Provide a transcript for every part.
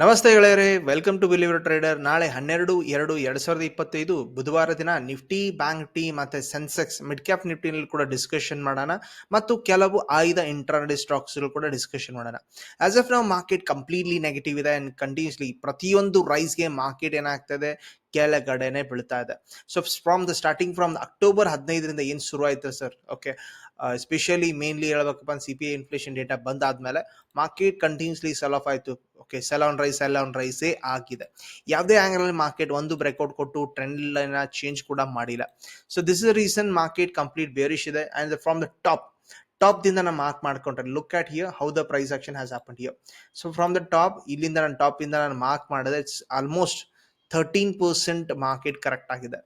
ನಮಸ್ತೆ ಗೆಳೆಯರೇ welcome to believer trader ನಾಳೆ ಹನ್ನೆರಡು, ಎರಡು ಎರಡು ಸಾವಿರದ ಇಪ್ಪತ್ತೈದು ಬುಧವಾರ ದಿನ ನಿಫ್ಟಿ, ಬ್ಯಾಂಕ್ ಟಿ ಮತ್ತೆ ಸೆನ್ಸೆಕ್ಸ್ ಮಿಡ್ ಕ್ಯಾಪ್ ನಿಫ್ಟಿನಲ್ಲಿ ಕೂಡ ಡಿಸ್ಕಷನ್ ಮಾಡೋಣ ಮತ್ತು ಕೆಲವು ಆಯ್ದ ಇಂಟರ್ನಡಿ ಸ್ಟಾಕ್ಸ್ ಕೂಡ ಡಿಸ್ಕಷನ್ ಮಾಡೋಣ. ಆಸ್ ಆಫ್ ನಾವು ಮಾರ್ಕೆಟ್ ಕಂಪ್ಲೀಟ್ಲಿ ನೆಗೆಟಿವ್ ಇದೆ ಅಂಡ್ ಕಂಟಿನ್ಯೂಸ್ಲಿ ಪ್ರತಿಯೊಂದು ರೈಸ್ಗೆ ಮಾರ್ಕೆಟ್ ಏನಾಗ್ತದೆ ಕೆಳಗಡೆನೆ ಬೀಳ್ತಾ ಇದೆ. So from the starting from October ಹದಿನೈದರಿಂದ ಏನು ಶುರು ಆಯ್ತು sir okay especially mainly ಹೇಳ್ಬೇಕಪ್ಪ C P I inflation data ಬಂದಾದ್ಮೇಲೆ ಮಾರ್ಕೆಟ್ ಕಂಟಿನ್ಯೂಸ್ಲಿ ಸೆಲ್ ಆಫ್ ಆಯಿತು. Okay sell on rise sell on ರೈಸೇ ಆಗಿದೆ. ಯಾವುದೇ ಆಂಗಲ್ ಮಾರ್ಕೆಟ್ ಒಂದು ಬ್ರೇಕ್ಔಟ್ ಕೊಟ್ಟು ಟ್ರೆಂಡ್ ಲೈನ್ ಚೇಂಜ್ ಕೂಡ ಮಾಡಿಲ್ಲ. So this is reason market complete bearish ಇದೆ. And from the top top ದಿಂದ ನಾನು ಮಾರ್ಕ್ ಮಾಡ್ಕೊಂಡ್ರೆ look at here how the price action has happen here so from the top ಇಲ್ಲಿಂದ ನಾನು top ಇಂದ ನಾನು ಮಾರ್ಕ್ ಮಾಡಿದೆ it's almost thirteen percent market correct ಆಗಿದೆ.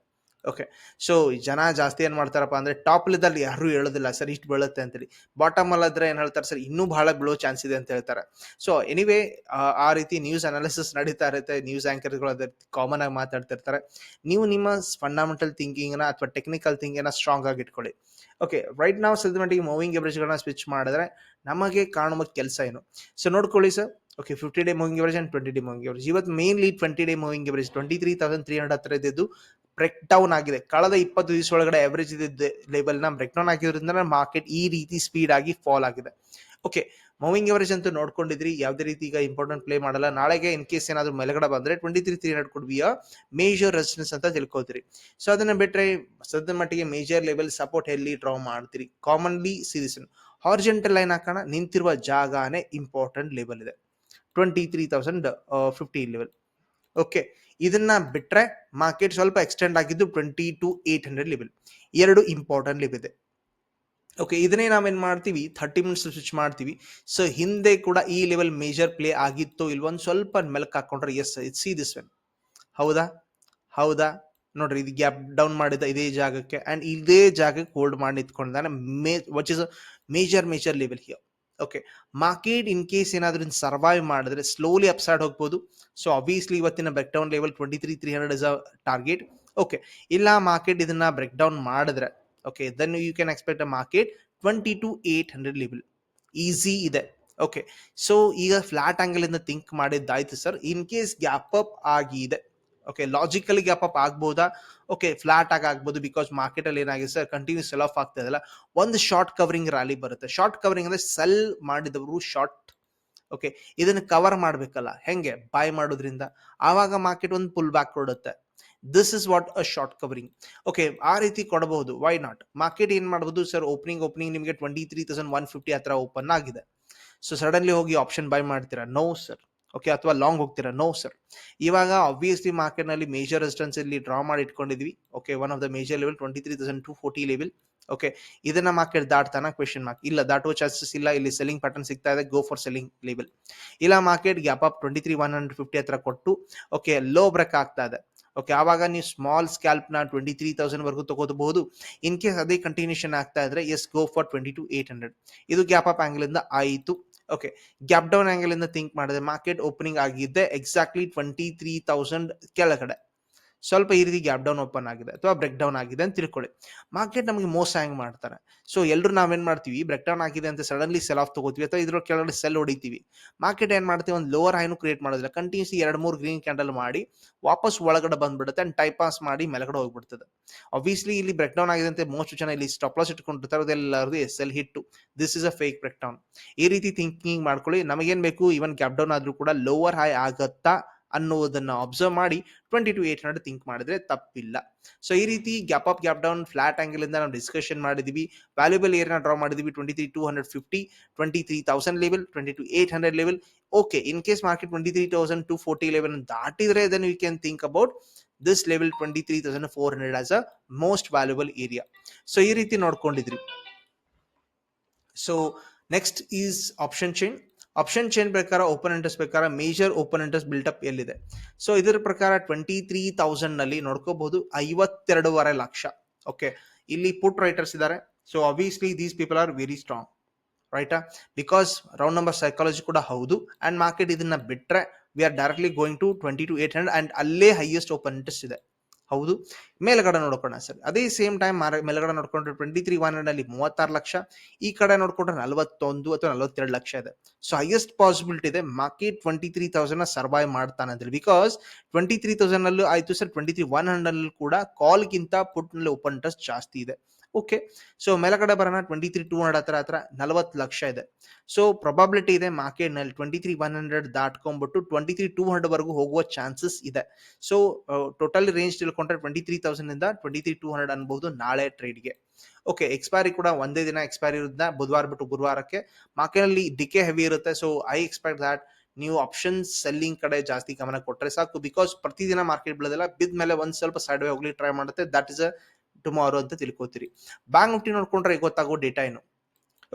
ಓಕೆ ಸೊ ಜನ ಜಾಸ್ತಿ ಏನು ಮಾಡ್ತಾರಪ್ಪ ಅಂದರೆ ಟಾಪ್ ಲೆದಲ್ಲಿ ಯಾರೂ ಹೇಳೋದಿಲ್ಲ, ಸರ್, ಇಷ್ಟು ಬೀಳುತ್ತೆ ಅಂತೇಳಿ ಬಾಟಮ್ ಏನು ಹೇಳ್ತಾರೆ, ಸರ್, ಇನ್ನೂ ಬಹಳ ಬೀಳೋ ಚಾನ್ಸ್ ಇದೆ ಅಂತ ಹೇಳ್ತಾರೆ. ಸೊ ಎನಿವೇ ಆ ರೀತಿ ನ್ಯೂಸ್ ಅನಾಲಿಸಿಸ್ ನಡೀತಾ ಇರುತ್ತೆ. ನ್ಯೂಸ್ ಆ್ಯಂಕರ್ಗಳು ಅದೇ ಕಾಮನ್ ಆಗಿ ಮಾತಾಡ್ತಿರ್ತಾರೆ. ನೀವು ನಿಮ್ಮ ಫಂಡಮೆಂಟಲ್ ಥಿಂಕಿಂಗ್ನ ಅಥವಾ ಟೆಕ್ನಿಕಲ್ ಥಿಂಕಿಂಗ್ನ ಸ್ಟ್ರಾಂಗ್ ಆಗಿ ಇಟ್ಕೊಳ್ಳಿ. ಓಕೆ ರೈಟ್ ನಾವು ಸದ್ಯ ಮಟ್ಟಿಗೆ ಮೂವಿಂಗ್ ಎವರೇಜ್ಗಳನ್ನ ಸ್ವಿಚ್ ಮಾಡಿದ್ರೆ, ನಮಗೆ ಕಾಣುವ ಕೆಲಸ ಏನು? ಸೊ ನೋಡ್ಕೊಳ್ಳಿ sir okay fifty day moving average and twenty day moving average ಇವತ್ತು mainly twenty day moving average twenty three thousand three hundred ಹತ್ರ ಇದ್ದು ಬ್ರೇಕ್ ಡೌನ್ ಆಗಿದೆ. ಕಳೆದ ಇಪ್ಪತ್ತು ದಿವಸ ಒಳಗಡೆ ಅವರೇಜ್ ಇದ್ದ ಲೆವೆಲ್ನ ಬ್ರೇಕ್ ಡೌನ್ ಆಗಿರೋದ್ರಿಂದ ಮಾರ್ಕೆಟ್ ಈ ರೀತಿ ಸ್ಪೀಡ್ ಆಗಿ ಫಾಲ್ ಆಗಿದೆ. ಓಕೆ ಮೂವಿಂಗ್ ಎವರೇಜ್ ಅಂತೂ ನೋಡ್ಕೊಂಡಿದ್ರಿ, ಯಾವುದೇ ರೀತಿ ಈಗ ಇಂಪಾರ್ಟೆಂಟ್ ಪ್ಲೇ ಮಾಡಲ್ಲ. ನಾಳೆಗೆ ಇನ್ ಕೇಸ್ ಏನಾದರೂ ಮೇಲ್ಗಡೆ ಬಂದರೆ twenty three three hundred could major resistance ಅಂತ ತಿಳ್ಕೊತೀರಿ ಸೊ ಅದನ್ನ ಬಿಟ್ಟರೆ ಸದ್ಯ ಮಟ್ಟಿಗೆ ಮೇಜರ್ ಲೆವೆಲ್ ಸಪೋರ್ಟ್ ಎಲ್ಲಿ ಡ್ರಾ ಮಾಡ್ತೀರಿ? ಕಾಮನ್ಲಿ ಸಿರಿಸನ್ ಹಾರ್ಜೆಂಟಲ್ ಲೈನ್ ಹಾಕೋಣ, ನಿಂತಿರುವ ಜಾಗನೇ ಇಂಪಾರ್ಟೆಂಟ್ ಲೆವೆಲ್ ಇದೆ. Twenty three thousand fifty level okay ಇದನ್ನ ಬಿಟ್ರೆ ಮಾರ್ಕೆಟ್ ಸ್ವಲ್ಪ ಎಕ್ಸ್ಟೆಂಡ್ ಆಗಿದ್ದು twenty two eight hundred level ಎರಡು ಇಂಪಾರ್ಟೆಂಟ್ ಲೆವೆಲ್ ಇದೆ. ಓಕೆ ಇದನ್ನೇ ನಾವೇನು ಮಾಡ್ತೀವಿ? ಥರ್ಟಿ ಮಿನಿಟ್ಸ್ ಸ್ವಿಚ್ ಮಾಡ್ತೀವಿ. ಸೊ ಹಿಂದೆ ಕೂಡ ಈ ಲೆವೆಲ್ ಮೇಜರ್ ಪ್ಲೇ ಆಗಿತ್ತು ಇಲ್ವೊಂದು ಸ್ವಲ್ಪ ಮೆಲ್ಕ್ ಹಾಕೊಂಡ್ರೆ as it see this when ಹೌದಾ? ಹೌದಾ? ನೋಡ್ರಿ, ಇದು ಗ್ಯಾಪ್ ಡೌನ್ ಮಾಡಿದ ಇದೇ ಜಾಗಕ್ಕೆ ಅಂಡ್ ಇದೇ ಜಾಗಕ್ಕೆ ಹೋಲ್ಡ್ ಮಾಡಿ ನಿಂತ್ಕೊಂಡಿದ್ದಾನೆ may which is major major level here okay market in case ಏನಾದ್ರೂ ಸರ್ವೈವ್ ಮಾಡಿದ್ರೆ ಸ್ಲೋಲಿ ಅಪ್ಸೈಡ್ ಹೋಗ್ಬೋದು. ಸೊ ಅಬ್ವಿಯಸ್ಲಿ ಇವತ್ತಿನ break down level twenty three three hundred is a target okay ಇಲ್ಲ ಮಾರ್ಕೆಟ್ ಇದನ್ನ ಬ್ರೇಕ್ ಡೌನ್ ಮಾಡಿದ್ರೆ okay then you can expect a market twenty two eight hundred level easy ಇದೆ. Okay so ಈಗ flat angle ಇಂದ think ಮಾಡಿದ್ದಾಯ್ತು sir in case gap up ಆಗಿದೆ okay logically gap up ಆಗ್ಬೋದಾ? Okay flat ಆಗಿ ಆಗ್ಬೋದು because market ಅಲ್ಲಿ ಏನಾಗಿದೆ sir continuous cell of ಆಗ್ತಾ ಇದೆಲ್ಲ ಒಂದು ಶಾರ್ಟ್ ಕವರಿಂಗ್ ರ್ಯಾಲಿ ಬರುತ್ತೆ. ಶಾರ್ಟ್ ಕವರಿಂಗ್ ಅಂದ್ರೆ ಸೆಲ್ ಮಾಡಿದವರು ಶಾರ್ಟ್ ಓಕೆ ಇದನ್ನ ಕವರ್ ಮಾಡ್ಬೇಕಲ್ಲ, ಹೆಂಗೆ? ಬಾಯ್ ಮಾಡೋದ್ರಿಂದ. ಆವಾಗ ಮಾರ್ಕೆಟ್ ಒಂದು ಪುಲ್ ಬ್ಯಾಕ್ ಕೊಡುತ್ತೆ. This is what a short covering okay ಆ ರೀತಿ ಕೊಡಬಹುದು ವೈ ನಾಟ್ ಮಾರ್ಕೆಟ್ ಏನ್ ಮಾಡಬಹುದು ಸರ್ ಓಪನಿಂಗ್ ಓಪನಿಂಗ್ ನಿಮಗೆ twenty three thousand one fifty ಹತ್ರ ಓಪನ್ ಆಗಿದೆ. ಸೊ ಸಡನ್ಲಿ ಹೋಗಿ ಆಪ್ಷನ್ ಬೈ ಮಾಡ್ತೀರಾ? ನೋ ಸರ್ ಓಕೆ ಅಥವಾ ಲಾಂಗ್ ಹೋಗ್ತೀರಾ? ನೋ ಸರ್ ಇವಾಗ ಆಬ್ವಿಯಸ್ಲಿ ಮಾರ್ಕೆಟ್ನಲ್ಲಿ ಮೇಜರ್ ರೆಸಿಸ್ಟೆನ್ಸ್ ಇಲ್ಲಿ ಡ್ರಾ ಮಾಡಿ ಇಟ್ಕೊಂಡಿದ್ವಿ. Okay one of the major level twenty three thousand two forty level okay ಇದನ್ನ ಮಾರ್ಕೆಟ್ ದಾಟ್ತಾನ ಕ್ವೆಶನ್ ಮಾರ್ಕ್ ಇಲ್ಲ, ದಾಟುವ ಚಾನ್ಸಸ್ ಇಲ್ಲ. ಇಲ್ಲಿ ಸೆಲ್ಲಿಂಗ್ ಪ್ಯಾಟರ್ನ್ ಸಿಗ್ತಾ ಇದೆ. ಗೋ ಫಾರ್ ಸೆಲ್ಲಿಂಗ್ ಲೆವೆಲ್ ಇಲ್ಲ market gap up twenty three one hundred fifty ಹತ್ರ ಕೊಟ್ಟು ಓಕೆ ಲೋ ಬ್ರೇಕ್ ಆಗ್ತಾ ಇದೆ. ಓಕೆ ಆವಾಗ ನೀವು ಸ್ಮಾಲ್ ಸ್ಕ್ಯಾಲ್ಪ್ನ ಟ್ವೆಂಟಿ ತ್ರೀ ತೌಸಂಡ್ ವರೆಗೂ ತಗೋಬಹುದು. ಇನ್ ಕೇಸ್ ಅದೇ ಕಂಟಿನ್ಯೂಷನ್ ಆಗ್ತಾ ಇದ್ರೆ yes go for twenty two eight hundred ಇದು ಗ್ಯಾಪ್ ಅಪ್ ಆಂಗಲ್ ಇಂದ ಆಯಿತು. ಓಕೆ ಗ್ಯಾಪ್ ಡೌನ್ ಆಂಗಲ್ ಇಂದ ಥಿಂಕ್ ಮಾಡಿದ್ರೆ ಮಾರ್ಕೆಟ್ ಓಪನಿಂಗ್ ಆಗಿದ್ದೆ ಎಕ್ಸಾಕ್ಟ್ಲಿ ಟ್ವೆಂಟಿ ತ್ರೀ ತೌಸಂಡ್ ಕೆಳಗಡೆ. ಸ್ವಲ್ಪ ಈ ರೀತಿ ಗ್ಯಾಪ್ ಡೌನ್ ಓಪನ್ ಆಗಿದೆ ಅಥವಾ ಬ್ರೇಕ್ ಡೌನ್ ಆಗಿದೆ ಅಂತ ತಿಳ್ಕೊಳ್ಳಿ. ಮಾರ್ಕೆಟ್ ನಮಗೆ ಮೋಸ ಹ್ಯಾಂಗ್ ಮಾಡ್ತಾರೆ? ಸೊ ಎಲ್ಲರೂ ನಾವೇನ್ ಮಾಡ್ತೀವಿ? ಬ್ರೇಕ್ ಡೌನ್ ಆಗಿದೆ ಅಂತ ಸಡನ್ಲಿ ಸೆಲ್ ಆಫ್ ತಗೋತೀವಿ ಅಥವಾ ಇದ್ರ ಕೆಳಗಡೆ ಸೆಲ್ ಹೊಡಿತೀವಿ. ಮಾರ್ಕೆಟ್ ಏನ್ ಮಾಡ್ತೀವಿ? ಒಂದು ಲೋವರ್ ಹೈನು ಕ್ರಿಯೇಟ್ ಮಾಡೋದಿಲ್ಲ. ಕಂಟಿನ್ಯೂಸ್ಲಿ ಎರಡು ಮೂರು ಗ್ರೀನ್ ಕ್ಯಾಂಡಲ್ ಮಾಡಿ ವಾಪಸ್ ಒಳಗಡೆ ಬಂದ್ಬಿಡುತ್ತೆ ಅಂಡ್ ಟೈಪ್ ಪಾಸ್ ಮಾಡಿ ಮೇಲ್ಗಡೆ ಹೋಗ್ಬಿಡ್ತದೆ. ಅಬ್ವಿಯಸ್ಲಿ ಇಲ್ಲಿ ಬ್ರೇಕ್ ಡೌನ್ ಆಗಿದೆ ಅಂತ ಮೋಸ್ಟ್ ಜನ ಇಲ್ಲಿ ಸ್ಟಾಪ್ ಲಾಸ್ ಇಟ್ಕೊಂಡಿರ್ತಾರೆ. ಅದೆಲ್ಲರದು S L hit this is a fake break down ಈ ರೀತಿ ಥಿಂಕಿಂಗ್ ಮಾಡ್ಕೊಳ್ಳಿ. ನಮಗೇನ್ ಬೇಕು? ಈವನ್ ಗ್ಯಾಪ್ ಡೌನ್ ಆದ್ರೂ ಕೂಡ ಲೋವರ್ ಹೈ ಆಗತ್ತಾ? ಅನ್ನೋದನ್ನ ಅಬ್ಸರ್ವ್ ಮಾಡಿ twenty two eight hundred think ಮಾಡಿದ್ರೆ ತಪ್ಪಿಲ್ಲ. ಸೊ ಈ ರೀತಿ gap up gap down flat angle ಇಂದ ನಾವು ಡಿಸ್ಕಷನ್ ಮಾಡಿದೀವಿ. ವ್ಯಾಲ್ಯೂಬಲ್ ಏರ್ನ ಡ್ರಾ ಮಾಡಿದೀವಿ twenty three two hundred fifty twenty three thousand level twenty two eight hundred level okay in case market twenty three thousand two forty level ದಾಟಿದ್ರೆ then you can think about this level twenty three thousand four hundred as a most valuable area so ಈ ರೀತಿ ನೋಡ್ಕೊಂಡಿದ್ರಿ. So next is option chain option chain ಪ್ರಕಾರ open interest ಪ್ರಕಾರ major open interest buildup ಎಲ್ಲಿದೆ? So ಇದರ ಪ್ರಕಾರ twenty three ತೌಸಂಡ್ನಲ್ಲಿ ನೋಡ್ಕೋಬಹುದು ಐವತ್ತೆರಡೂವರೆ ಲಕ್ಷ. ಓಕೆ ಇಲ್ಲಿ ಪುಟ್ ರೈಟರ್ಸ್ ಇದ್ದಾರೆ so obviously these people are very strong ರೈಟಾ ಬಿಕಾಸ್ ರೌಂಡ್ ನಂಬರ್ ಸೈಕಾಲಜಿ ಕೂಡ ಹೌದು. ಅಂಡ್ ಮಾರ್ಕೆಟ್ ಇದನ್ನ ಬಿಟ್ರೆ we are directly going to twenty two eight hundred and ಅಲ್ಲೇ ಹೈಯೆಸ್ಟ್ ಓಪನ್ ಇಂಟ್ರೆಸ್ಟ್ ಇದೆ. ಹೌದು. ಮೇಲ್ಗಡೆ ನೋಡ್ಕೊಂಡ ಸರ್. ಅದೇ ಸೇಮ್ ಟೈಮ್ ಮೇಲ್ಗಡೆ ನೋಡ್ಕೊಂಡ್ರೆ ಟ್ವೆಂಟಿ ತ್ರೀ ಒನ್ ಅಲ್ಲಿ ಮೂವತ್ತಾರು ಲಕ್ಷ, ಈ ಕಡೆ ನೋಡ್ಕೊಂಡ್ರೆ ನಲವತ್ತೊಂದು ಅಥವಾ ನಲವತ್ತೆರಡು ಲಕ್ಷ ಇದೆ. ಸೊ ಹೈಯೆಸ್ಟ್ ಪಾಸಿಬಿಲಿಟಿ ಇದೆ. Market twenty three thousand survive ಮಾಡ್ತಾನೆ ಅಂದ್ರೆ ಬಿಕಾಸ್ ಟ್ವೆಂಟಿ ತ್ರೀ ತೌಸಂಡ್ ಅಲ್ಲೂ ಆಯ್ತು sir. Twenty three one hundred ಕೂಡ ಕಾಲ್ಗಿಂತ ಪುಟ್ನಲ್ಲಿ ಓಪನ್ ಇಂಟ್ರೆಸ್ಟ್ ಜಾಸ್ತಿ ಇದೆ. ಓಕೆ ಸೊ ಮೇಲಗಡೆ ಬರೋಣ. ಟ್ವೆಂಟಿ ತ್ರೀ ಟೂ ಹಂಡ್ರೆಡ್ ಹತ್ರ ಹತ್ರ ನಲವತ್ತು ಲಕ್ಷ ಇದೆ. ಸೊ ಪ್ರೊಬಾಬಿಲಿಟಿ ಇದೆ ಮಾರ್ಕೆಟ್ನಲ್ಲಿ ಟ್ವೆಂಟಿ ತ್ರೀ ಒನ್ ಹಂಡ್ರೆಡ್ ದಾಟ್ಕೊಂಡ್ಬಿಟ್ಟು ಟ್ವೆಂಟಿ ತ್ರೀ ಟೂ ಹಂಡ್ರೆಡ್ ವರೆಗೂ ಹೋಗುವ ಚಾನ್ಸಸ್ ಇದೆ. ಸೊ ಟೋಟಲ್ ರೇಂಜ್ ತಿಳ್ಕೊಂಡ್ರೆ ಟ್ವೆಂಟಿ ತ್ರೀ ತೌಸಂಡ್ ಇಂದ ಟ್ವೆಂಟಿ ತ್ರೀ ಟೂ ಹಂಡ್ರೆಡ್ ಅನ್ಬಹುದು ನಾಳೆ ಟ್ರೇಡ್ಗೆ ಓಕೆ ಎಕ್ಸ್ಪೈರಿ ಕೂಡ ಒಂದೇ ದಿನ ಎಕ್ಸ್ಪೈರಿ ಇರೋದನ್ನ ಬುಧವಾರ ಬಿಟ್ಟು ಗುರುವಾರಕ್ಕೆ. ಮಾರ್ಕೆಟ್ನಲ್ಲಿ ಡಿಕೆ ಹೆವಿ ಇರುತ್ತೆ. ಸೊ ಐ ಎಕ್ಸ್ಪೆಕ್ಟ್ ದ್ಯಾಟ್ ನೀವು ಆಪ್ಷನ್ ಸೆಲ್ಲಿಂಗ್ ಕಡೆ ಜಾಸ್ತಿ ಗಮನ ಕೊಟ್ಟರೆ ಸಾಕು. ಬಿಕಾಸ್ ಪ್ರತಿದಿನ ಮಾರ್ಕೆಟ್ ಬೀಳೋದಿಲ್ಲ ಬಿದ್ದ ಮೇಲೆ ಒಂದು ಸ್ವಲ್ಪ ಸೈಡ್ ವೇ ಹೋಗ್ಲಿ ಟ್ರೈ ಮಾಡುತ್ತೆ. ದಟ್ ಇಸ್ ಅ ಟುಮಾರೋ ಅಂತ ತಿಳ್ಕೊತೀರಿ. ಬ್ಯಾಂಕ್ ನಿಫ್ಟಿ ನೋಡ್ಕೊಂಡ್ರೆ ಗೊತ್ತಾಗೋ ಡೇಟಾ ಏನು?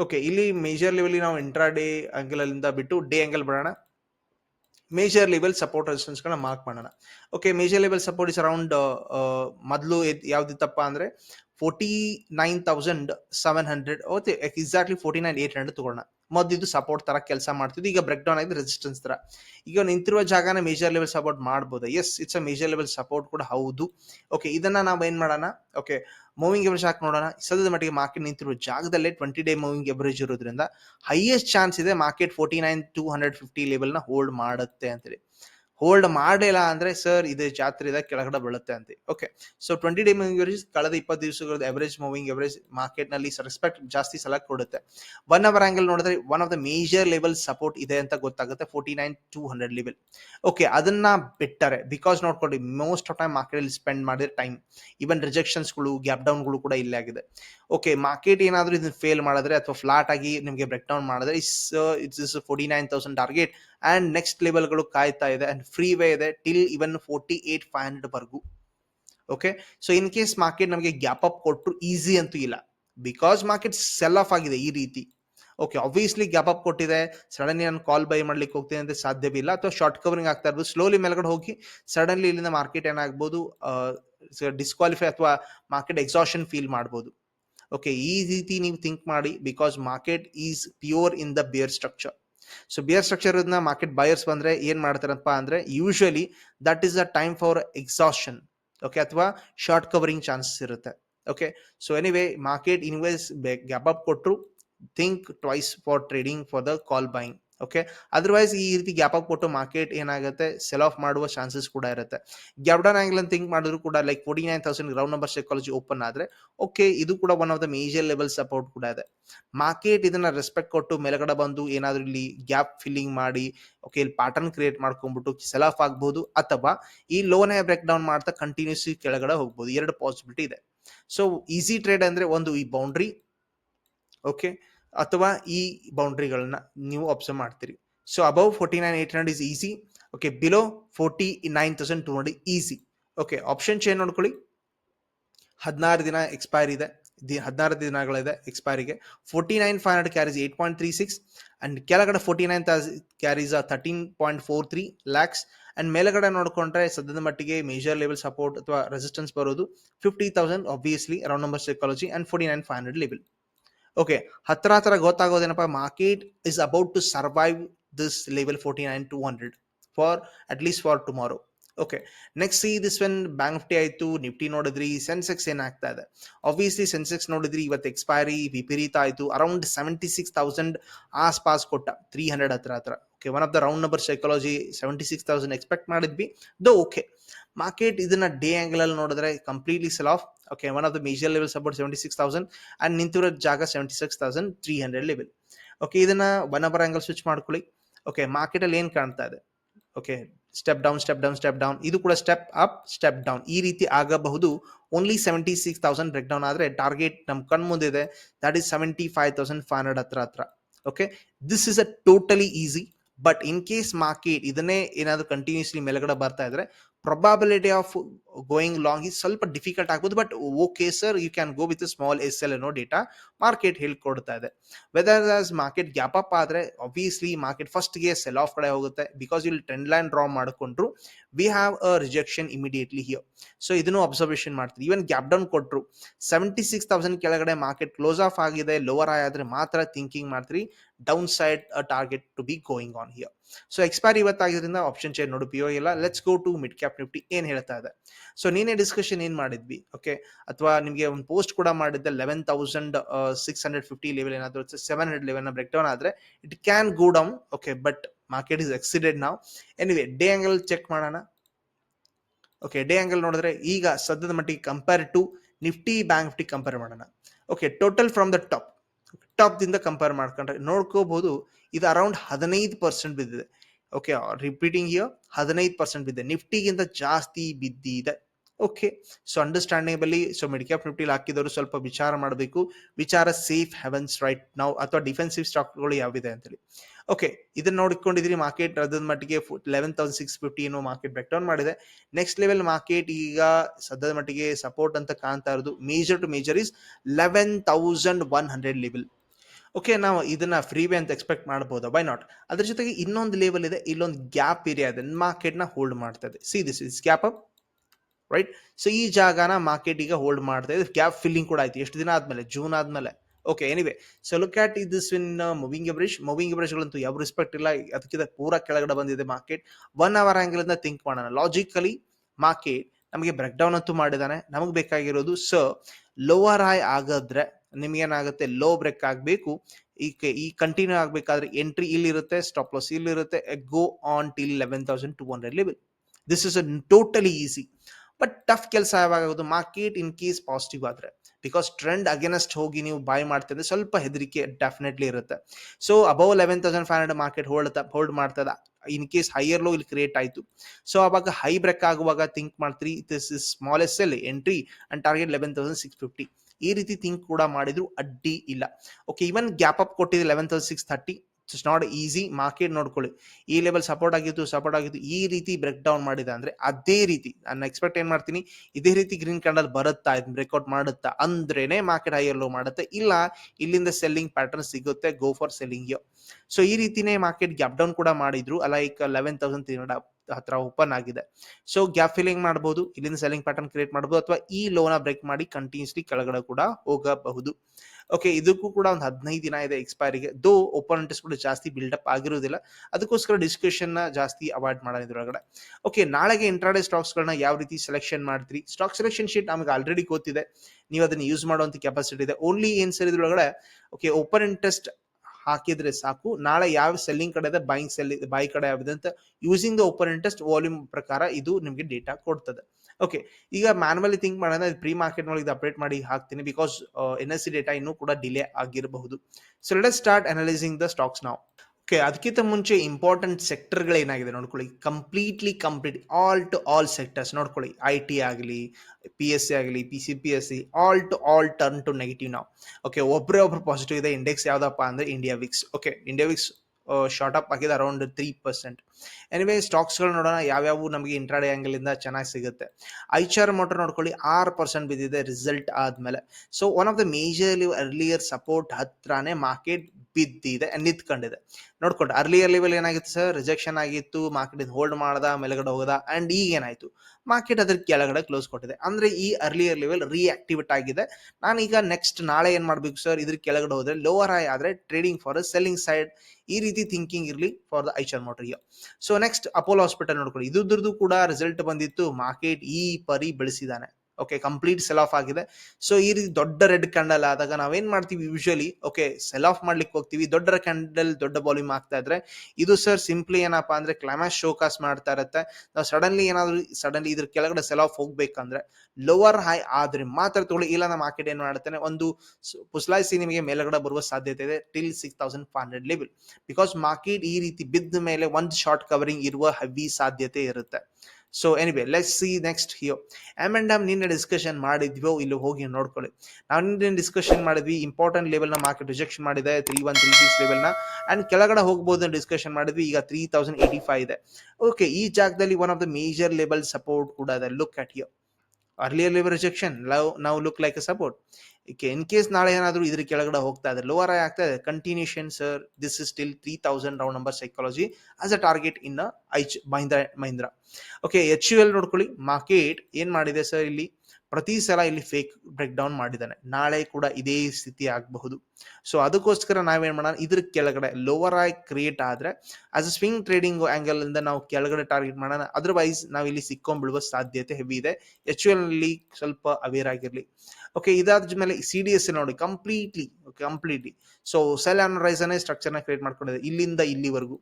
ಓಕೆ ಇಲ್ಲಿ ಮೇಜರ್ ಲೆವೆಲ್ ನಾವು ಇಂಟ್ರಾ ಡೇ ಆಂಗಲ್ ಅಲ್ಲಿಂದ ಬಿಟ್ಟು ಡೇ ಆಂಗಲ್ ಬರೋಣ. ಮೇಜರ್ ಲೆವೆಲ್ ಸಪೋರ್ಟ್ ರೆಸಿಸ್ಟೆನ್ಸ್ ಗಳನ್ನ ಮಾರ್ಕ್ ಮಾಡೋಣ. Okay major level support is around ಮೊದಲು ಯಾವ್ದಿತ್ತಪ್ಪ ಅಂದರೆ forty nine thousand seven hundred okay exactly forty nine eight hundred ತಗೊಳ್ಳೋಣ. ಮೊದಲು ಇದು ಸಪೋರ್ಟ್ ತರ ಕೆಲಸ ಮಾಡ್ತಿದ್ದು ಈಗ ಬ್ರೇಕ್ ಡೌನ್ ಆಗಿದೆ ರೆಸಿಸ್ಟೆನ್ಸ್ ತರ. ಈಗ ನಿಂತಿರುವ ಜಾಗನ ಮೇಜರ್ ಲೆವೆಲ್ ಸಪೋರ್ಟ್ ಮಾಡ್ಬೋದು. Yes it's a major level support ಕೂಡ ಹೌದು. ಓಕೆ ಇದನ್ನ ನಾವು ಏನ್ ಮಾಡೋಣ? ಓಕೆ ಮೂವಿಂಗ್ ಎವರೇಜ್ ಹಾಕಿ ನೋಡೋಣ. ಸದ್ಯದ ಮಟ್ಟಿಗೆ ಮಾರ್ಕೆಟ್ ನಿಂತಿರುವ ಜಾಗದಲ್ಲೇ ಟ್ವೆಂಟಿ ಡೇ ಮೂವಿಂಗ್ ಎವರೇಜ್ ಇರೋದ್ರಿಂದ ಹೈಯೆಸ್ಟ್ ಚಾನ್ಸ್ ಇದೆ market forty nine two hundred fifty ಲೆವೆಲ್ನ hold ಮಾಡುತ್ತೆ ಅಂತೇಳಿ. ಹೋಲ್ಡ್ ಮಾಡಲಿಲ್ಲ ಅಂದ್ರೆ ಸರ್ ಇದು ಜಾತ್ರೆ ಇದೆ, ಕೆಳಗಡೆ ಬೀಳುತ್ತೆ ಅಂತ. Okay so twenty day moving average ಕಳೆದ ಇಪ್ಪತ್ತು ದಿವಸಗಳ ಎವರೇಜ್ ಮೂವಿಂಗ್ ಎವರೇಜ್ ಮಾರ್ಕೆಟ್ನಲ್ಲಿ ರೆಸ್ಪೆಕ್ಟ್ ಜಾಸ್ತಿ ಸಲ ಕೊಡುತ್ತೆ. ಒನ್ ಅವರ್ ಆಂಗಲ್ ನೋಡಿದ್ರೆ one of the major level support ಇದೆ ಅಂತ ಗೊತ್ತಾಗುತ್ತೆ forty nine two hundred level okay ಅದನ್ನ ಬಿಟ್ಟರೆ ಬಿಕಾಸ್ ನೋಡ್ಕೊಂಡು ಮೋಸ್ಟ್ ಆಫ್ ಟೈಮ್ ಮಾರ್ಕೆಟ್ ಅಲ್ಲಿ ಸ್ಪೆಂಡ್ ಮಾಡಿದ್ರೆ ಟೈಮ್ ಈವನ್ ರಿಜೆಕ್ಷನ್ಸ್ಗಳು ಗ್ಯಾಪ್ ಡೌನ್ಗಳು ಕೂಡ ಇಲ್ಲೇ ಆಗಿದೆ. ಓಕೆ ಮಾರ್ಕೆಟ್ ಏನಾದರೂ ಇದನ್ನ ಫೇಲ್ ಮಾಡಿದ್ರೆ ಅಥವಾ ಫ್ಲಾಟ್ ಆಗಿ ನಿಮಗೆ ಬ್ರೇಕ್ ಡೌನ್ ಮಾಡಿದ್ರೆ is it's forty nine thousand target and next ಲೆವೆಲ್ಗಳು ಕಾಯ್ತಾ ಇದೆ. ಅಂಡ್ ಫ್ರೀ ವೇ ಇದೆ till even forty eight five hundred ವರ್ಗೂ. Okay so in case market ನಮಗೆ ಗ್ಯಾಪ್ ಅಪ್ ಕೊಟ್ಟರು ಈಸಿ ಅಂತೂ ಇಲ್ಲ. ಬಿಕಾಸ್ ಮಾರ್ಕೆಟ್ ಸೆಲ್ ಆಫ್ ಆಗಿದೆ ಈ ರೀತಿ. ಓಕೆ ಆಬ್ವಿಯಸ್ಲಿ ಗ್ಯಾಪ್ ಅಪ್ ಕೊಟ್ಟಿದೆ. ಸಡನ್ಲಿ ನಾನು ಕಾಲ್ ಬೈ ಮಾಡ್ಲಿಕ್ಕೆ ಹೋಗ್ತೀನಿ ಅಂತ ಸಾಧ್ಯವಿಲ್ಲ. ಅಥವಾ ಶಾರ್ಟ್ ಕವರಿಂಗ್ ಆಗ್ತಾ ಇರ್ಬೋದು. ಸ್ಲೋಲಿ ಮೇಲ್ಗಡೆ ಹೋಗಿ ಸಡನ್ಲಿ ಇಲ್ಲಿಂದ ಮಾರ್ಕೆಟ್ ಏನಾಗ್ಬೋದು? ಡಿಸ್ಕ್ವಾಲಿಫೈ ಅಥವಾ ಮಾರ್ಕೆಟ್ ಎಕ್ಸಾಷನ್ ಫೀಲ್ ಮಾಡ್ಬೋದು. ಓಕೆ ಈ ರೀತಿ ನೀವು ಥಿಂಕ್ ಮಾಡಿ. Because market is pure in the bear structure so bear structure market buyers ಬಂದ್ರೆ ಏನ್ ಮಾಡ್ತಾರಪ್ಪ ಅಂದ್ರೆ usually that is a time for exhaustion okay ಅಥವಾ ಶಾರ್ಟ್ ಕವರಿಂಗ್ ಚಾನ್ಸಸ್ ಇರುತ್ತೆ ಓಕೆ ಸೊ ಎನಿವೇ ಮಾರ್ಕೆಟ್ ಇನ್ವೇಸ್ ಗ್ಯಾಪ್ ಅಪ್ ಕೊಟ್ಟರು think twice for trading for the call buying okay otherwise ಈ ರೀತಿ ಗ್ಯಾಪ್ ಅಪ್ ಕೊಟ್ಟು ಮಾರ್ಕೆಟ್ ಏನಾಗುತ್ತೆ? ಸೆಲ್ ಆಫ್ ಮಾಡುವ chances ಕೂಡ ಇರುತ್ತೆ. ಗ್ಯಾಪ್ ಡೌನ್ ಆಂಗಲ್ ಅಂತ ಥಿಂಕ್ ಮಾಡಿದ್ರು ಕೂಡ like forty nine thousand round number psychology open ಆದ್ರೆ ಓಕೆ ಇದು ಕೂಡ one of the major level support ಕೂಡ ಇದೆ. ಮಾರ್ಕೆಟ್ ಇದನ್ನ ರೆಸ್ಪೆಕ್ಟ್ ಕೊಟ್ಟು ಮೇಲಗಡೆ ಬಂದು ಏನಾದ್ರೂ ಇಲ್ಲಿ ಗ್ಯಾಪ್ ಫಿಲ್ಲಿಂಗ್ ಮಾಡಿ ಓಕೆ ಇಲ್ಲಿ ಪ್ಯಾಟರ್ನ್ ಕ್ರಿಯೇಟ್ ಮಾಡ್ಕೊಂಡ್ಬಿಟ್ಟು ಸೆಲ್ ಆಫ್ ಆಗ್ಬೋದು, ಅಥವಾ ಈ ಲೋನೇ ಬ್ರೇಕ್ ಡೌನ್ ಮಾಡ್ತಾ ಕಂಟಿನ್ಯೂಸ್ ಕೆಳಗಡೆ ಹೋಗ್ಬೋದು. ಎರಡು ಪಾಸಿಬಿಲಿಟಿ ಇದೆ. ಸೊ ಈಸಿ ಟ್ರೇಡ್ ಅಂದ್ರೆ ಒಂದು ಈ ಬೌಂಡ್ರಿ ಓಕೆ ಅಥವಾ ಈ ಬೌಂಡ್ರಿಗಳನ್ನ ನೀವು ಅಬ್ಸರ್ವ್ ಮಾಡ್ತೀರಿ. So above forty nine eight hundred is easy okay below forty nine thousand two hundred easy okay option change ನೋಡ್ಕೊಳ್ಳಿ? ಹದಿನಾರು ದಿನ ಎಕ್ಸ್ಪೈರ್ ಇದೆ. ಹದಿನಾರು ದಿನಗಳಿದೆ ಎಕ್ಸ್ಪೈರಿಗೆ forty nine five hundred carries eight point three six and ಕೆಳಗಡೆ forty nine carries thirteen point four three lakhs and ಮೇಲುಗಡೆ ನೋಡ್ಕೊಂಡ್ರೆ ಸದ್ಯದ ಮಟ್ಟಿಗೆ ಮೇಜರ್ ಲೆವೆಲ್ ಸಪೋರ್ಟ್ ಅಥವಾ ರೆಸಿಸ್ಟೆನ್ಸ್ ಬರೋದು fifty thousand obviously round number psychology and forty nine five hundred level okay ಹತ್ರ ಹತ್ರ ಗೊತ್ತಾಗೋದೇನಪ್ಪ? Market is about to survive this level forty nine two hundred for at least for tomorrow okay next ಈ this when bank Nifty ಆಯಿತು Nifty ನೋಡಿದ್ರಿ ಸೆನ್ಸೆಕ್ಸ್ ಏನಾಗ್ತಾ ಇದೆ? Obviously Sensex ನೋಡಿದ್ರಿ, ಇವತ್ತು expiry ವಿಪರೀತ ಆಯಿತು ಅರೌಂಡ್ ಸೆವೆಂಟಿ ಸಿಕ್ಸ್ ತೌಸಂಡ್ ಆಸ್ ಪಾಸ್ ಕೊಟ್ಟ ತ್ರೀ ಹಂಡ್ರೆಡ್ ಹತ್ರ ಹತ್ರ okay one of the round number psychology seventy six thousand expect ಮಾಡಿದ್ವಿ. ದೋ ಓಕೆ ಮಾರ್ಕೆಟ್ ಇದನ್ನ ಡೇ ಆಂಗಲ್ ಅಲ್ಲಿ ನೋಡಿದ್ರೆ completely sell off okay one of the major level about seventy six thousand and ನಿಂತಿರೋ ಜಾಗ seventy six thousand three hundred level okay ಇದನ್ನ one hour angle switch ಮಾಡ್ಕೊಳ್ಳಿ. Okay market ಅಲ್ಲಿ ಏನ್ ಕಾಣ್ತಾ ಇದೆ? Okay step down step down step down ಇದು ಕೂಡ ಸ್ಟೆಪ್ ಅಪ್ ಸ್ಟೆಪ್ ಡೌನ್ ಈ ರೀತಿ ಆಗಬಹುದು. Only seventy six thousand break down ಆದರೆ ಟಾರ್ಗೆಟ್ ನಮ್ಮ ಕಣ್ ಮುಂದಿದೆ that is seventy five thousand five hundred ಹತ್ರ ಹತ್ರ. Okay this is a totally easy but in case market ಇದನ್ನೇ ಏನಾದ್ರು ಕಂಟಿನ್ಯೂಸ್ಲಿ ಮೇಲ್ಗಡೆ ಬರ್ತಾ ಇದ್ರೆ probability of going long is ಸ್ವಲ್ಪ ಡಿಫಿಕಲ್ಟ್ ಆಗ್ಬೋದು but okay sir you can go with small S L ಅನ್ನೋ ಡೇಟಾ ಮಾರ್ಕೆಟ್ ಹೇಳ್ಕೊಡ್ತಾ ಇದೆ. Whether as market gap up ಆದ್ರೆ ಆಬ್ವಿಯಸ್ಲಿ ಮಾರ್ಕೆಟ್ ಫಸ್ಟ್ಗೆ ಸೆಲ್ ಆಫ್ ಕಡೆ ಹೋಗುತ್ತೆ. ಬಿಕಾಸ್ ಇಲ್ಲಿ ಟ್ರೆಂಡ್ ಲೈನ್ ಡ್ರಾ ಮಾಡಿಕೊಂಡ್ರು we have a rejection immediately here so ಇದನ್ನು ಅಬ್ಸರ್ವೇಷನ್ ಮಾಡ್ತೀವಿ ಈವನ್ ಗ್ಯಾಪ್ ಡೌನ್ ಕೊಟ್ಟರು ಸೆವೆಂಟಿ ಸಿಕ್ಸ್ ತೌಸಂಡ್ ಕೆಳಗಡೆ ಮಾರ್ಕೆಟ್ ಕ್ಲೋಸ್ ಆಫ್ ಆಗಿದೆ ಲೋವರ್ ಆದ್ರೆ ಮಾತ್ರ ಥಿಂಕಿಂಗ್ ಮಾಡ್ತೀರಿ down side target to be going on here so expiry ಇವತ್ತಾಗಿದ್ರಿಂದ option change ನೋಡು P ಇಲ್ಲ. Let's go to mid cap Nifty ಏನ್ ಹೇಳ್ತಾ ಇದೆ? ಸೊ ನೀನೇ ಡಿಸ್ಕಷನ್ ಏನ್ ಮಾಡಿದ್ವಿ? ಓಕೆ ಅಥವಾ ನಿಮಗೆ ಒಂದು ಪೋಸ್ಟ್ ಕೂಡ ಮಾಡಿದ್ದೆ eleven thousand six hundred fifty level ಏನಾದ್ರು seven hundred level break down ಆದ್ರೆ it can go down okay but market is exceeded ನಾವು ಎನಿವೆ ಡೇ ಆಂಗಲ್ ಚೆಕ್ ಮಾಡೋಣ. ಓಕೆ ಡೇ ಆಂಗಲ್ ನೋಡಿದ್ರೆ ಈಗ ಸದ್ಯದ ಮಟ್ಟಿಗೆ compare to Nifty bank Nifty compare ಮಾಡೋಣ. Okay total from the top top ದಿಂದ compare ಮಾಡ್ಕೊಂಡ್ರೆ ನೋಡ್ಕೋಬಹುದು ಇದು ಅರೌಂಡ್ ಹದಿನೈದು ಪರ್ಸೆಂಟ್ ಬಿದ್ದಿದೆ. ಓಕೆ ರಿಪೀಟಿಂಗ್ ಇಯರ್ ಹದಿನೈದು ಪರ್ಸೆಂಟ್ ಬಿದ್ದಿದೆ. ನಿಫ್ಟಿಗಿಂತ ಜಾಸ್ತಿ ಬಿದ್ದಿದೆ. Okay so understandably so mid cap ನಿಫ್ಟಿಲಿ ಹಾಕಿದವರು ಸ್ವಲ್ಪ ವಿಚಾರ ಮಾಡಬೇಕು. ವಿಚಾರ ಸೇಫ್ ಹೆವೆನ್ಸ್ ರೈಟ್ ನಾವು ಅಥವಾ ಡಿಫೆನ್ಸಿವ್ ಸ್ಟಾಕ್ಗಳು ಯಾವಿದೆ ಅಂತೇಳಿ ಓಕೆ ಇದನ್ನ ನೋಡಿಕೊಂಡಿದ್ರಿ ಮಾರ್ಕೆಟ್ ಅದರ ಮಟ್ಟಿಗೆ ಲೆವೆನ್ ತೌಸಂಡ್ ಸಿಕ್ಸ್ ಫಿಫ್ಟಿ ಏನೋ ಮಾರ್ಕೆಟ್ ಬ್ರೇಕ್ ಡೌನ್ ಮಾಡಿದೆ. ನೆಕ್ಸ್ಟ್ ಲೆವೆಲ್ ಮಾರ್ಕೆಟ್ ಈಗ ಸದ್ಯದ ಮಟ್ಟಿಗೆ ಸಪೋರ್ಟ್ ಅಂತ ಕಾಣ್ತಾ ಇರೋದು major to major is eleven thousand one hundred level okay ನಾವು ಇದನ್ನ ಫ್ರೀ ವೇ ಅಂತ ಎಕ್ಸ್ಪೆಕ್ಟ್ ಮಾಡಬಹುದು ಬೈ ನಾಟ್ ಅದ್ರ ಜೊತೆಗೆ ಇನ್ನೊಂದು ಲೆವೆಲ್ ಇದೆ, ಇಲ್ಲೊಂದು ಗ್ಯಾಪ್ ಏರಿಯಾ ಇದೆ. ಮಾರ್ಕೆಟ್ನ ಹೋಲ್ಡ್ ಮಾಡ್ತಾ ಇದೆ. See this is gap up right so ಈ ಜಾಗನ ಮಾರ್ಕೆಟ್ ಈಗ ಹೋಲ್ಡ್ ಮಾಡ್ತಾ ಇದೆ. ಗ್ಯಾಪ್ ಫಿಲ್ಲಿಂಗ್ ಕೂಡ ಆಯ್ತು. ಎಷ್ಟು ದಿನ ಆದ್ಮೇಲೆ? ಜೂನ್ ಆದ್ಮೇಲೆ. Okay anyway so look at this in moving average moving ಗಳಂತೂ ಯಾವ ರೆಸ್ಪೆಕ್ಟ್ ಇಲ್ಲ. ಅದಕ್ಕಿಂತ ಪೂರ ಕೆಳಗಡೆ ಬಂದಿದೆ market one hour angle think ಮಾಡೋಣ. ಲಾಜಿಕಲಿ ಮಾರ್ಕೆಟ್ ನಮಗೆ ಬ್ರೇಕ್ ಡೌನ್ ಅಂತೂ ಮಾಡಿದಾನೆ. ನಮಗೆ ಬೇಕಾಗಿರೋದು ಸೊ ಲೋವರ್ ಹೈ ಆಗಿದ್ರೆ ನಿಮ್ಗೇನಾಗುತ್ತೆ ಲೋ ಬ್ರೇಕ್ ಆಗಬೇಕು. ಈ ಈ ಕಂಟಿನ್ಯೂ ಆಗಬೇಕಾದ್ರೆ ಎಂಟ್ರಿ ಇಲ್ಲಿರುತ್ತೆ stop loss ಇಲ್ಲಿರುತ್ತೆ. Go on till eleven thousand two hundred level this is a totally easy but tough ಕೆಲಸ ಯಾವಾಗ ಆಗೋದು? ಮಾರ್ಕೆಟ್ ಇನ್ ಕೇಸ್ ಪಾಸಿಟಿವ್ ಆದರೆ. ಬಿಕಾಸ್ ಟ್ರೆಂಡ್ ಅಗೇನೆಸ್ಟ್ ಹೋಗಿ ನೀವು ಬೈ ಮಾಡ್ತಿದ್ರೆ ಸ್ವಲ್ಪ ಹೆದರಿಕೆ ಡೆಫಿನೆಟ್ಲಿ ಇರುತ್ತೆ. So above eleven thousand five hundred market hold hold ಮಾಡ್ತದ ಇನ್ ಕೇಸ್ ಹೈಯರ್ ಲೋ ಇಲ್ಲಿ ಕ್ರಿಯೇಟ್ ಆಯಿತು. ಸೊ ಅವಾಗ ಹೈ ಬ್ರೇಕ್ ಆಗುವಾಗ ಥಿಂಕ್ ಮಾಡ್ತೀರಿ this is smallest L entry and target eleven thousand six fifty ಈ ರೀತಿ ಥಿಂಕ್ ಕೂಡ ಮಾಡಿದ್ರು ಅಡ್ಡಿ ಇಲ್ಲ. ಓಕೆ ಇವನ್ ಗ್ಯಾಪ್ ಅಪ್ ಕೊಟ್ಟಿದೆ eleven thousand six thirty it's not easy market ನೋಡ್ಕೊಳ್ಳಿ. ಈ ಲೆವೆಲ್ ಸಪೋರ್ಟ್ ಆಗಿತ್ತು ಸಪೋರ್ಟ್ ಆಗಿತ್ತು. ಈ ರೀತಿ ಬ್ರೇಕ್ ಡೌನ್ ಮಾಡಿದ ಅಂದ್ರೆ ಅದೇ ರೀತಿ ನಾನು ಎಕ್ಸ್ಪೆಕ್ಟ್ ಏನ್ ಮಾಡ್ತೀನಿ? ಇದೇ ರೀತಿ ಗ್ರೀನ್ ಕ್ಯಾಂಡಲ್ ಬರುತ್ತಾ? ಇದು ಬ್ರೇಕ್ಔಟ್ ಮಾಡುತ್ತಾ? ಅಂದ್ರೇನೆ ಮಾರ್ಕೆಟ್ ಹೈಯರ್ ಲೋ ಮಾಡುತ್ತೆ. ಇಲ್ಲ, ಇಲ್ಲಿಂದ ಸೆಲ್ಲಿಂಗ್ ಪ್ಯಾಟರ್ನ್ ಸಿಗುತ್ತೆ. ಗೋ ಫಾರ್ ಸೆಲ್ಲಿಂಗ್ ಸೊ ಈ ರೀತಿನೇ ಮಾರ್ಕೆಟ್ ಗ್ಯಾಪ್ ಡೌನ್ ಕೂಡ ಮಾಡಿದ್ರು. Like eleven thousand three hundred ಹತ್ರ ಓಪನ್ ಆಗಿದೆ. ಸೊ ಗ್ಯಾಪ್ ಫಿಲ್ಲಿಂಗ್ ಮಾಡಬಹುದು ಇಲ್ಲಿಂದ ಸೆಲ್ಲಿಂಗ್ ಪ್ಯಾಟರ್ನ್ ಕ್ರಿಯೇಟ್ ಮಾಡಬಹುದು ಅಥವಾ ಈ ಲೋನ ಬ್ರೇಕ್ ಮಾಡಿ ಕಂಟಿನ್ಯೂಸ್ಲಿ ಕೆಳಗಡೆ ಕೂಡ ಹೋಗಬಹುದು. ಓಕೆ ಇದಕ್ಕೂ ಕೂಡ ಒಂದು ಹದಿನೈದು ದಿನ ಇದೆ ಎಕ್ಸ್ಪೈರಿಗೆ ದೋ ಓಪನ್ ಇಂಟ್ರೆಸ್ಟ್ ಕೂಡ ಜಾಸ್ತಿ ಬಿಲ್ಡಪ್ ಆಗಿರೋದಿಲ್ಲ ಅದಕ್ಕೋಸ್ಕರ ಡಿಸ್ಕಷನ್ನ ಜಾಸ್ತಿ ಅವಾಯ್ಡ್ ಮಾಡೋಣ ಇದ್ರೊಳಗಡೆ. ಓಕೆ ನಾಳೆಗೆ ಇಂಟ್ರಾಡೆ ಸ್ಟಾಕ್ಸ್ ಗಳನ್ನ ಯಾವ ರೀತಿ ಸೆಲೆಕ್ಷನ್ ಮಾಡ್ತೀರಿ? ಸ್ಟಾಕ್ ಸೆಲೆಕ್ಷನ್ ಶೀಟ್ ನಮಗೆ ಆಲ್ರೆಡಿ ಗೊತ್ತಿದೆ. ನೀವು ಅದನ್ನ ಯೂಸ್ ಮಾಡುವಂತ ಕೆಪಾಸಿಟಿ ಇದೆ. ಓನ್ಲಿ ಏನ್ ಸರ್ ಇದ್ರೊಳಗಡೆ ಓಕೆ ಓಪನ್ ಇಂಟ್ರೆಸ್ಟ್ ಹಾಕಿದ್ರೆ ಸಾಕು. ನಾಳೆ ಯಾವ ಸೆಲ್ಲಿಂಗ್ ಕಡೆ ಇದೆ ಬೈಂಗ್ ಸೆಲ್ ಬೈ ಕಡೆ ಯಾವಿದೆ ಅಂತ using the open interest volume ಪ್ರಕಾರ ಇದು ನಿಮಗೆ ಡೇಟಾ ಕೊಡ್ತದೆ. ಓಕೆ ಈಗ ಮ್ಯಾನ್ಯಲಿ ಥಿಂಕ್ ಮಾಡೋಣ ಪ್ರೀ ಮಾರ್ಕೆಟ್ ಒಳಗೆ ಅಪ್ಡೇಟ್ ಮಾಡಿ ಹಾಕ್ತೀನಿ because N S C data ಇನ್ನೂ ಕೂಡ ಡಿಲೇ ಆಗಿರಬಹುದು. So let start analysing the stocks ನಾವು ಓಕೆ ಅದಕ್ಕಿಂತ ಮುಂಚೆ ಇಂಪಾರ್ಟೆಂಟ್ ಸೆಕ್ಟರ್ಗಳೇನಾಗಿದೆ ನೋಡ್ಕೊಳ್ಳಿ. Completely complete all to all sectors ನೋಡ್ಕೊಳ್ಳಿ. ಐ ಟಿ ಆಗಲಿ ಪಿ ಎಸ್ ಸಿ ಆಗಲಿ P C P S C all to all turn to negative ನಾವು ಓಕೆ ಒಬ್ಬರೇ ಒಬ್ರು ಪಾಸಿಟಿವ್ ಇದೆ ಇಂಡೆಕ್ಸ್ ಯಾವುದಪ್ಪ ಅಂದರೆ India VIX okay India VIX short up ಆಗಿದೆ ಅರೌಂಡ್ ತ್ರೀ ಪರ್ಸೆಂಟ್ ಎನಿವೆ ಸ್ಟಾಕ್ಸ್ಗಳು ನೋಡೋಣ, ಯಾವ್ಯಾವು ನಮಗೆ ಇಂಟ್ರಾಡೇ ಆಂಗಲ್ ಇಂದ ಚೆನ್ನಾಗಿ ಸಿಗುತ್ತೆ. ಐಚಾರ್ ಮೋಟರ್ ನೋಡ್ಕೊಳ್ಳಿ, ಆರು ಪರ್ಸೆಂಟ್ ಬಿದ್ದಿದೆ ರಿಸಲ್ಟ್ ಆದಮೇಲೆ. So one of the majorly earlier support ಹತ್ರನೇ ಮಾರ್ಕೆಟ್ ಬಿದ್ದಿದೆ, ನಿಂತ್ಕೊಂಡಿದೆ. ನೋಡ್ಕೊಂಡು ಅರ್ಲಿಯರ್ ಲೆವೆಲ್ ಏನಾಗಿತ್ತು ಸರ್ ರಿಜೆಕ್ಷನ್ ಆಗಿತ್ತು ಮಾರ್ಕೆಟ್ ಹೋಲ್ಡ್ ಮಾಡ್ದ, ಮೇಲ್ಗಡೆ ಹೋಗದ ಅಂಡ್ ಈಗ ಏನಾಯ್ತು? ಮಾರ್ಕೆಟ್ ಅದ್ರ ಕೆಳಗಡೆ ಕ್ಲೋಸ್ ಕೊಟ್ಟಿದೆ. ಅಂದ್ರೆ ಈ ಅರ್ಲಿಯರ್ ಲೆವೆಲ್ ರಿಆಕ್ಟಿವೇಟ್ ಆಗಿದೆ. ನಾನು ಈಗ ನೆಕ್ಸ್ಟ್ ನಾಳೆ ಏನ್ ಮಾಡ್ಬೇಕು ಸರ್ ಇದ್ರ ಕೆಳಗಡೆ ಹೋದ್ರೆ ಲೋವರ್ ಹೈ ಆದ್ರೆ ಟ್ರೇಡಿಂಗ್ ಫಾರ್ ಸೆಲ್ಲಿಂಗ್ ಸೈಡ್ ಈ ರೀತಿ ಥಿಂಕಿಂಗ್ ಇರಲಿ for the Eicher Motor so next Apollo Hospital ನೋಡ್ಕೊಳ್ಳಿ. ಇದ್ರದ್ದು ಕೂಡ ರಿಸಲ್ಟ್ ಬಂದಿತ್ತು. ಮಾರ್ಕೆಟ್ ಈ ಪರಿ ಬೆಳೆಸಿದಾನೆ. ಓಕೆ ಕಂಪ್ಲೀಟ್ ಸೆಲ್ ಆಫ್ ಆಗಿದೆ. ಸೊ ಈ ರೀತಿ ದೊಡ್ಡ ರೆಡ್ ಕ್ಯಾಂಡಲ್ ಆದಾಗ ನಾವೇನ್ ಮಾಡ್ತೀವಿ ಯೂಶಲಿ ಓಕೆ ಸೆಲ್ ಆಫ್ ಮಾಡ್ಲಿಕ್ಕೆ ಹೋಗ್ತೀವಿ. ದೊಡ್ಡ ಕ್ಯಾಂಡಲ್ ದೊಡ್ಡ ವಾಲ್ಯೂಮ್ ಆಗ್ತಾ ಇದ್ರೆ, ಇದು ಸರ್ ಸಿಂಪ್ಲಿ ಏನಪ್ಪಾ ಅಂದ್ರೆ ಕ್ಲೈಮ್ಯಾಕ್ಸ್ ಶೋಕಾಸ್ ಮಾಡ್ತಾ ಇರುತ್ತೆ. ನಾವು ಸಡನ್ಲಿ ಏನಾದ್ರು ಸಡನ್ಲಿ ಇದ್ರ ಕೆಳಗಡೆ ಸೆಲ್ ಆಫ್ ಹೋಗ್ಬೇಕಂದ್ರೆ ಲೋವರ್ ಹೈ ಆದ್ರೆ ಮಾತ್ರ ತಗೊಳ್ಳಿ. ಇಲ್ಲ ನಮ್ಮ ಮಾರ್ಕೆಟ್ ಏನ್ ಮಾಡುತ್ತಾನೆ ಒಂದು ಪುಸ್ಲಾಯಿಸಿ ನಿಮಗೆ ಮೇಲ್ಗಡೆ ಬರುವ ಸಾಧ್ಯತೆ ಇದೆ till six thousand five hundred level because market ಈ ರೀತಿ ಬಿದ್ದ ಮೇಲೆ ಒಂದು ಶಾರ್ಟ್ ಕವರಿಂಗ್ ಇರುವ ಹವಿ ಸಾಧ್ಯತೆ ಇರುತ್ತೆ. So anyway let see next here um and um ನಿನ್ನೆ ಡಿಸ್ಕಷನ್ ಮಾಡಿದ್ವೋ ಇಲ್ಲಿ ಹೋಗಿ ನೋಡ್ಕೊಳ್ಳಿ. ನಾವು ನಿನ್ನೆ ಡಿಸ್ಕಷನ್ ಮಾಡಿದ್ವಿ ಇಂಪಾರ್ಟೆಂಟ್ ಲೆವೆಲ್ನ ಮಾರ್ಕೆಟ್ ರಿಜೆಕ್ಷನ್ ಮಾಡಿದೆ ತ್ರೀ ಒನ್ ತ್ರೀ ಸಿಕ್ಸ್ ಲೆವೆಲ್ನ ಆ್ಯಂಡ್ ಕೆಳಗಡೆ ಹೋಗ್ಬೋದು ಡಿಸ್ಕಷನ್ ಮಾಡಿದ್ವಿ, ಈಗ ತ್ರೀ ತೌಸಂಡ್ ಏಯ್ಟಿ ಫೈವ್ ಇದೆ. ಓಕೆ ಈ ಜಾಗದಲ್ಲಿ one of the major level support ಕೂಡ ಇದೆ. Look at here earlier level rejection love ನಾವು look like a support in case ನಾಳೆ ಏನಾದರೂ ಇದ್ರ ಕೆಳಗಡೆ ಹೋಗ್ತಾ ಇದೆ ಲೋವರ್ ಆಗಿ ಆಗ್ತಾ ಇದೆ. Continuation sir this is still three thousand round number psychology as a target in Aich Mahindra Mahindra okay H U L ನೋಡ್ಕೊಳ್ಳಿ. ಮಾರ್ಕೆಟ್ ಏನ್ ಮಾಡಿದೆ ಸರ್ ಇಲ್ಲಿ? ಪ್ರತಿ ಸಲ ಇಲ್ಲಿ ಫೇಕ್ ಬ್ರೇಕ್ ಡೌನ್ ಮಾಡಿದ್ದಾನೆ. ನಾಳೆ ಕೂಡ ಇದೇ ಸ್ಥಿತಿ ಆಗಬಹುದು. ಸೊ ಅದಕ್ಕೋಸ್ಕರ ನಾವೇನು ಮಾಡೋಣ? ಇದ್ರ ಕೆಳಗಡೆ ಲೋವರ್ ಆಗಿ ಕ್ರಿಯೇಟ್ ಆದ್ರೆ as a swing trading angle ಇಂದ ನಾವು ಕೆಳಗಡೆ ಟಾರ್ಗೆಟ್ ಮಾಡೋಣ. ಅದರ್ವೈಸ್ ನಾವು ಇಲ್ಲಿ ಸಿಕ್ಕೊಂಡ್ಬಿಡುವ ಸಾಧ್ಯತೆ ಹೆವಿ ಇದೆ. ಎಚ್ನಲ್ಲಿ ಸ್ವಲ್ಪ ಅವೇರ್ ಆಗಿರಲಿ. ಓಕೆ ಇದಾದ ಮೇಲೆ ಸಿ ಡಿ ಎಸ್ ನೋಡಿ. Completely okay completely so sell on rise ಅನ್ನೇ ಸ್ಟ್ರಕ್ಚರ್ನ ಕ್ರಿಯೇಟ್ ಮಾಡ್ಕೊಂಡಿದೆ. ಇಲ್ಲಿಂದ ಇಲ್ಲಿವರೆಗೂ.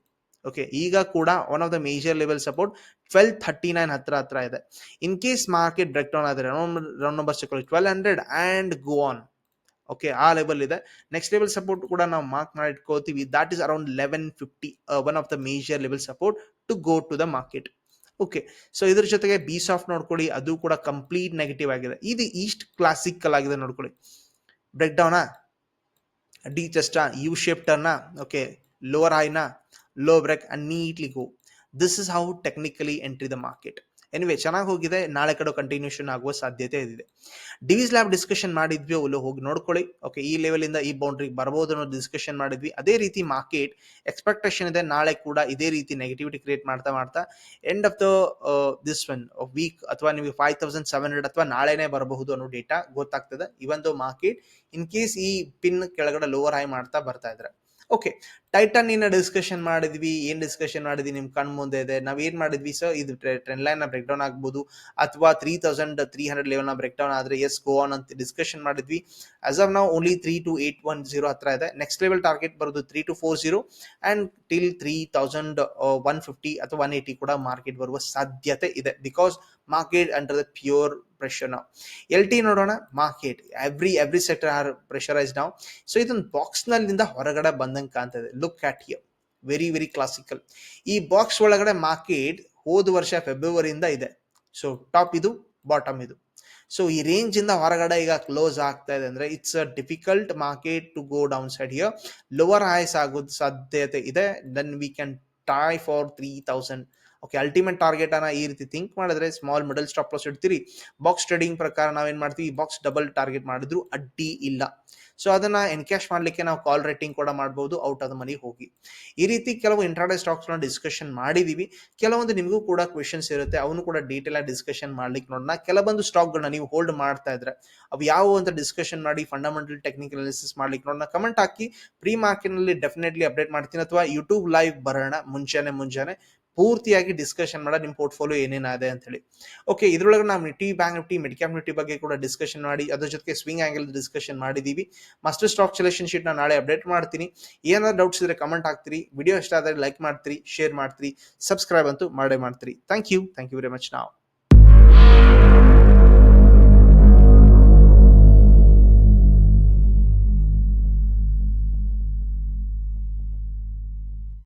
ಓಕೆ ಈಗ ಕೂಡ one of the major level support twelve thirty nine ಹತ್ರ ಹತ್ರ ಇದೆ. In case market break down ಆದರೆ round number ಸಿಕ್ಕೊಳ್ಳಿ twelve hundred and go on okay ಆ ಲೆವೆಲ್ ಇದೆ. ನೆಕ್ಸ್ಟ್ ಲೆವೆಲ್ ಸಪೋರ್ಟ್ ಕೂಡ ನಾವು ಮಾರ್ಕ್ ಮಾಡಿ ಇಟ್ಕೋತೀವಿ that is around eleven fifty one of the major level support to go to the market okay so ಇದ್ರ ಜೊತೆಗೆ B soft ನೋಡ್ಕೊಳ್ಳಿ, ಅದು ಕೂಡ ಕಂಪ್ಲೀಟ್ ನೆಗೆಟಿವ್ ಆಗಿದೆ. ಇದು ಈಸ್ಟ್ ಕ್ಲಾಸಿಕಲ್ ಆಗಿದೆ ನೋಡ್ಕೊಳ್ಳಿ. ಬ್ರೇಕ್ ಡೌನಾ ಡಿ ಚೆಸ್ಟಾ ಯು ಶೇಪ್ ಟರ್ನಾ okay lower hyena low break and neatly go this is how technically entry the market anyway ಚೆನ್ನಾಗಿ ಹೋಗಿದೆ. ನಾಳೆ ಕಡೆ ಕಂಟಿನ್ಯೂಷನ್ ಆಗುವ ಸಾಧ್ಯತೆ ಇದೆ. ಡಿವಿಸ್ ಲ್ಯಾಬ್ ಡಿಸ್ಕಷನ್ ಮಾಡಿದ್ವಿ. ಅಲ್ಲಿ ಹೋಗಿ ನೋಡ್ಕೊಳ್ಳಿ. ಓಕೆ ಈ ಲೆವೆಲಿಂದ ಈ ಬೌಂಡ್ರಿಗೆ ಬರ್ಬೋದು ಅನ್ನೋ ಡಿಸ್ಕಷನ್ ಮಾಡಿದ್ವಿ. ಅದೇ ರೀತಿ ಮಾರ್ಕೆಟ್ ಎಕ್ಸ್ಪೆಕ್ಟೇಷನ್ ಇದೆ. ನಾಳೆ ಕೂಡ ಇದೇ ರೀತಿ ನೆಗೆಟಿವಿಟಿ ಕ್ರಿಯೇಟ್ ಮಾಡ್ತಾ ಮಾಡ್ತಾ end of the this one week ಅಥವಾ ನಿಮಗೆ ಫೈವ್ ತೌಸಂಡ್ ಸೆವೆನ್ ಹಂಡ್ರೆಡ್ ಅಥವಾ ನಾಳೆನೇ ಬರಬಹುದು ಅನ್ನೋ ಡೇಟಾ ಗೊತ್ತಾಗ್ತದೆ. Even though market in case ಈ ಪಿನ್ ಕೆಳಗಡೆ ಲೋವರ್ ಹೈ ಮಾಡ್ತಾ ಬರ್ತಾ ಇದ್ರೆ. ಓಕೆ ಟೈಟನ್ ಏನ ಡಿಸ್ಕಷನ್ ಮಾಡಿದ್ವಿ, ಏನು ಡಿಸ್ಕಷನ್ ಮಾಡಿದ್ವಿ ನಿಮ್ ಕಣ್ ಮುಂದೆ ಇದೆ? ನಾವು ಏನು ಮಾಡಿದ್ವಿ? ಸರ್ ಇದು ಟ್ರೆಂಡ್ ಲೈನ್ ಬ್ರೇಕ್ ಡೌನ್ ಆಗ್ಬೋದು, ಅಥವಾ three thousand three hundred level break down ಆದ್ರೆ ಎಸ್ ಗೋ ಆನ್ ಅಂತ ಡಿಸ್ಕಷನ್ ಮಾಡಿದ್ವಿ. ಆಸ್ ಆಫ್ ನಾವು only three two eight one zero ಹತ್ರ ಇದೆ. ನೆಕ್ಸ್ಟ್ ಲೆವೆಲ್ ಟಾರ್ಗೆಟ್ ಬರೋದು three two four zero and till three thousand one fifty ಅಥವಾ one eighty ಕೂಡ market ಬರುವ ಸಾಧ್ಯತೆ ಇದೆ. Because market under the pure pressure ನಾವು ಎಲ್ ಟಿ ನೋಡೋಣ market every every sector are pressurise ನಾವು ಸೊ ಇದೊಂದು ಬಾಕ್ಸ್ ನಲ್ಲಿಂದ ಹೊರಗಡೆ ಬಂದಂಗೆ ಕಾಣ್ತದೆ. Look at here very very classical ಈ ಬಾಕ್ಸ್ ಒಳಗಡೆ ಮಾರ್ಕೆಟ್ ಹೋದ ವರ್ಷ ಫೆಬ್ರವರಿಯಿಂದ ಇದೆ. ಸೊ ಟಾಪ್ ಇದು ಬಾಟಮ್ ಇದು. ಸೊ ಈ ರೇಂಜ್ ಇಂದ ಹೊರಗಡೆ ಈಗ ಕ್ಲೋಸ್ ಆಗ್ತಾ ಇದೆ ಅಂದ್ರೆ it's a difficult market to go down side here lower highs ಆಗೋದು ಸಾಧ್ಯತೆ ಇದೆ. Then we can try for three thousand okay ultimate target ಅನ್ನ ಈ ರೀತಿ ಥಿಂಕ್ ಮಾಡಿದ್ರೆ ಸ್ಮಾಲ್ ಮಿಡಲ್ ಸ್ಟಾಪ್ ಲಾಸ್ ಇಡ್ತೀರಿ ಬಾಕ್ಸ್ ಟ್ರೇಡಿಂಗ್ ಪ್ರಕಾರ ನಾವೇನ್ ಮಾಡ್ತೀವಿ? ಬಾಕ್ಸ್ ಡಬಲ್ ಟಾರ್ಗೆಟ್ ಮಾಡಿದ್ರು ಅಡ್ಡಿ ಇಲ್ಲ. ಸೊ ಅದನ್ನ ಎನ್ಕ್ಯಾಶ್ ಮಾಡ್ಲಿಕ್ಕೆ ನಾವು ಕಾಲ್ ರೇಟಿಂಗ್ ಕೂಡ ಮಾಡಬಹುದು ಔಟ್ ಆದ ಮನಿ ಹೋಗಿ. ಈ ರೀತಿ ಕೆಲವು ಇಂಟ್ರಾಡೆ ಸ್ಟಾಕ್ಸ್ ಡಿಸ್ಕಷನ್ ಮಾಡಿದೀವಿ. ಕೆಲವೊಂದು ನಿಮಗೂ ಕೂಡ ಕ್ವೆಶನ್ಸ್ ಇರುತ್ತೆ. ಅವನು ಕೂಡ ಡೀಟೇಲ್ ಆಗಿ ಡಿಸ್ಕಷನ್ ಮಾಡ್ಲಿಕ್ಕೆ ನೋಡೋಣ. ಕೆಲವೊಂದು ಸ್ಟಾಕ್ ಗಳನ್ನ ನೀವು ಹೋಲ್ಡ್ ಮಾಡ್ತಾ ಇದ್ರೆ, ಅವು ಯಾವ ಅಂತ ಡಿಸ್ಕಷನ್ ಮಾಡಿ ಫಂಡಮೆಂಟಲ್ ಟೆಕ್ನಿಕಲ್ ಅನಾಲಿಸಿಸ್ ಮಾಡ್ಲಿಕ್ಕೆ ನೋಡೋಣ. ಕಮೆಂಟ್ ಹಾಕಿ ಪ್ರೀ ಮಾರ್ಕೆಟ್ನಲ್ಲಿ ಡೆಫಿನೆಟ್ಲಿ ಅಪ್ಡೇಟ್ ಮಾಡ್ತೀನಿ. ಅಥವಾ ಯೂಟ್ಯೂಬ್ ಲೈವ್ ಬರೋಣ, ಮುಂಚೆನೆ, ಮುಂಜಾನೆ. ಪೂರ್ತಿಯಾಗಿ ಡಿಸ್ಕಷನ್ ಮಾಡ ನಿಮ್ಮ ಪೋರ್ಟ್ಫೋಲಿಯೋ ಏನೇನಾದೆ ಅಂತ ಹೇಳಿ. ಓಕೆ ಇದ್ರೊಳಗೆ ನಾವು Nifty bank Nifty mid cap Nifty ಬಗ್ಗೆ ಕೂಡ ಡಿಸ್ಕಷನ್ ಮಾಡಿ, ಅದ್ರ ಜೊತೆಗೆ ಸ್ವಿಂಗ್ ಆಂಗಲ್ ಡಿಸ್ಕಷನ್ ಮಾಡಿದ್ದೀವಿ ಮಾಸ್ಟರ್ ಸ್ಟಾಕ್ ಸೆಲೆಕ್ಷನ್ ಶೀಟ್ ನಾಳೆ ಅಪ್ಡೇಟ್ ಮಾಡ್ತೀನಿ. ಏನಾದ್ರು ಡೌಟ್ಸ್ ಇದ್ರೆ ಕಮೆಂಟ್ ಹಾಕ್ತೀರಿ. ವಿಡಿಯೋ ಇಷ್ಟ ಆದರೆ ಲೈಕ್ ಮಾಡ್ತೀರಿ ಶೇರ್ ಮಾಡ್ತೀರಿ ಸಬ್ಸ್ಕ್ರೈಬ್ ಅಂತೂ ಮಾಡೇ ಮಾಡ್ತೀರಿ. Thank you thank you very much ನಾವು